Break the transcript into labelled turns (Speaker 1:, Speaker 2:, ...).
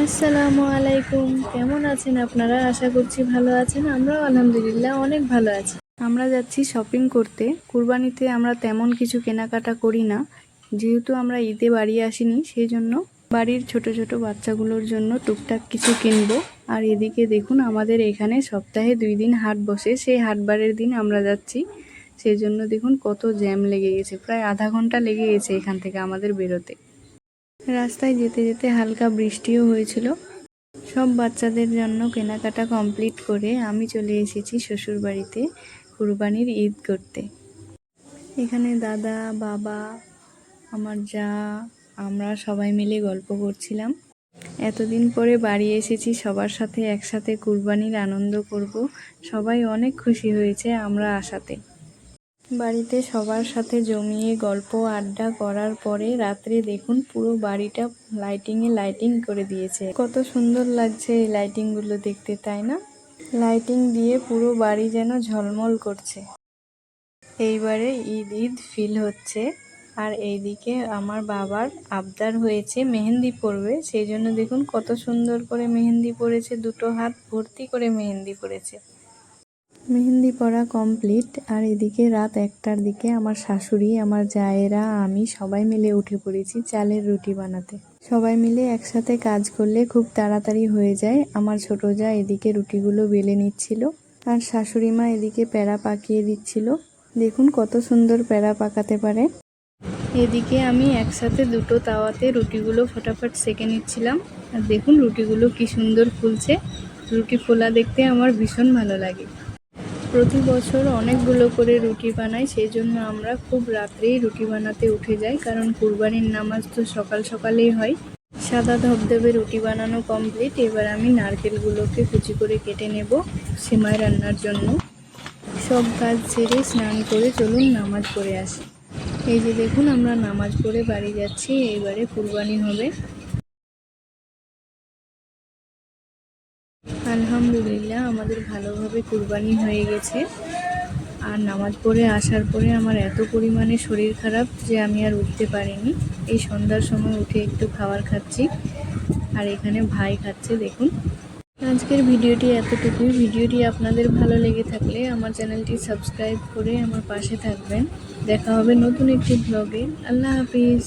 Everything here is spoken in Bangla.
Speaker 1: আসসালামু আলাইকুম। কেমন আছেন আপনারা? আশা করছি ভালো আছেন। আমরাও আলহামদুলিল্লাহ অনেক ভালো আছি। আমরা যাচ্ছি শপিং করতে। কুরবানিতে আমরা তেমন কিছু কেনাকাটা করি না। যেহেতু আমরা ঈদে বাড়ি আসিনি সেই জন্য বাড়ির ছোট ছোট বাচ্চাগুলোর জন্য টুকটাক কিছু কিনবো। আর এদিকে দেখুন, আমাদের এখানে সপ্তাহে দুই দিন হাট বসে। সেই হাটবারের দিন আমরা যাচ্ছি। সেই জন্য দেখুন, কত জ্যাম লেগে গেছে। প্রায় আধা ঘণ্টা লেগে গেছে এখান থেকে আমাদের বেরোতে। রাস্তায় যেতে যেতে হালকা বৃষ্টিও হয়েছিল। সব বাচ্চাদের জন্য কেনাকাটা কমপ্লিট করে আমি চলে এসেছি শ্বশুর বাড়িতে কুরবানির ঈদ করতে। এখানে দাদা, বাবা, আমার যা, আমরা সবাই মিলে গল্প করছিলাম। এতদিন পরে বাড়ি এসেছি, সবার সাথে একসাথে কুরবানির আনন্দ করব। সবাই অনেক খুশি হয়েছে আমরা আসাতে বাড়িতে সবার সাথে জমিয়ে গল্প, আড্ডা করার পরে রাত্রে দেখুন পুরো বাড়িটা লাইটিংয়ে লাইটিং করে দিয়েছে। কত সুন্দর লাগছে এই লাইটিংগুলো দেখতে, তাই না? লাইটিং দিয়ে পুরো বাড়ি যেন ঝলমল করছে। এইবারে ঈদ ঈদ ফিল হচ্ছে আর এইদিকে আমার বাবার আবদার হয়েছে মেহেন্দি পরবে। সেই জন্য দেখুন কত সুন্দর করে মেহেন্দি পরেছে, দুটো হাত ভর্তি করে মেহেন্দি পরেছে। মেহেন্দি পরা কমপ্লিট, আর এদিকে রাত একটার দিকে আমার শাশুড়ি, আমার জায়েরা, আমি সবাই মিলে উঠে পড়েছি চালের রুটি বানাতে। সবাই মিলে একসাথে কাজ করলে খুব তাড়াতাড়ি হয়ে যায়। আমার ছোট যা এদিকে রুটিগুলো বেলে নিচ্ছিল, আর শাশুড়ি মা এদিকে প্যাড়া পাকিয়ে দিচ্ছিল। দেখুন কত সুন্দর প্যাড়া পাকাতে পারে। এদিকে আমি একসাথে দুটো তাওয়াতে রুটিগুলো ফটাফট সেকে নিচ্ছিলাম। আর দেখুন রুটিগুলো কি সুন্দর ফুলছে। রুটি ফোলা দেখতে আমার ভীষণ ভালো লাগে। প্রতি বছর অনেকগুলো করে রুটি বানাই সেই জন্য আমরা খুব রাত্রেই রুটি বানাতে উঠে যাই, কারণ কুরবানির নামাজ তো সকাল সকালেই হয়। সাদা ধবধবে রুটি বানানো কমপ্লিট এবার আমি নারকেলগুলোকে কুচি করে কেটে নেব সেমাই রান্নার জন্য। সব কাজ ছেড়ে স্নান করে চলুন নামাজ পড়ে আসি। এই যে দেখুন, আমরা নামাজ পড়ে বাড়ি যাচ্ছি, এইবারে কুরবানি হবে। আলহামদুলিল্লাহ, আমাদের ভালোভাবে কুরবানি হয়ে গেছে। আর নামাজ পড়ে আসার পরে আমার এত পরিমাণে শরীর খারাপ যে আমি আর উঠতে পারিনি। এই সন্ধ্যার সময় উঠে একটু খাবার খাচ্ছি। আর এখানে ভাই খাচ্ছে, দেখুন। আজকের ভিডিওটি এতটুকুই। ভিডিওটি আপনাদের ভালো লেগে থাকলে আমার চ্যানেলটি সাবস্ক্রাইব করে আমার পাশে থাকবেন। দেখা হবে নতুন একটি ব্লগে। আল্লাহ হাফিজ।